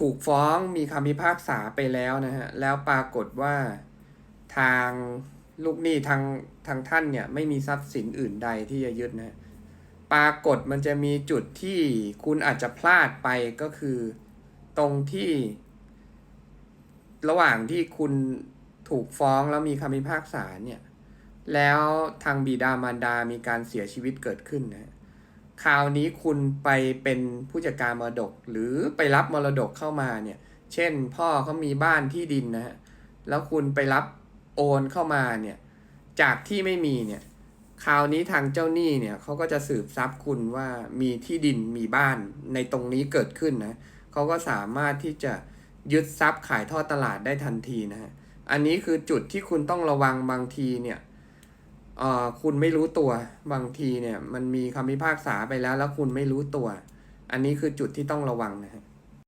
ถูกฟ้องมีคำพิพากษาไปแล้วนะฮะ แล้วปรากฏว่าทางลูกหนี้ทางทางท่านเนี่ยไม่มีทรัพย์สินอื่นใดที่จะยึดนะปรากฏมันจะมีจุดที่คุณอาจจะพลาดไปก็คือตรงที่ ระหว่างที่คุณถูกฟ้องแล้วมีคำพิพากษาเนี่ย แล้วทางบิดามารดามีการเสียชีวิตเกิดขึ้นนะ คราวนี้คุณไปเป็นผู้จัดการมรดก หรือไปรับมรดกเข้ามาเนี่ย เช่นพ่อเขามีบ้านที่ดินนะฮะ แล้วคุณไปรับโอนเข้ามาเนี่ย จากที่ไม่มีเนี่ย คราวนี้ทางเจ้าหนี้เนี่ยเขาก็จะสืบทรัพย์คุณว่ามีที่ดินมีบ้านในตรงนี้เกิดขึ้นนะเขาก็สามารถที่จะยึดทรัพย์ขายทอดตลาดได้ทันทีนะฮะ อันนี้คือจุดที่คุณต้องระวังบางทีเนี่ย คุณไม่รู้ตัวบางทีเนี่ย มันมีคำพิพากษาไปแล้ว แล้วคุณไม่รู้ตัว อันนี้คือจุดที่ต้องระวังนะฮะ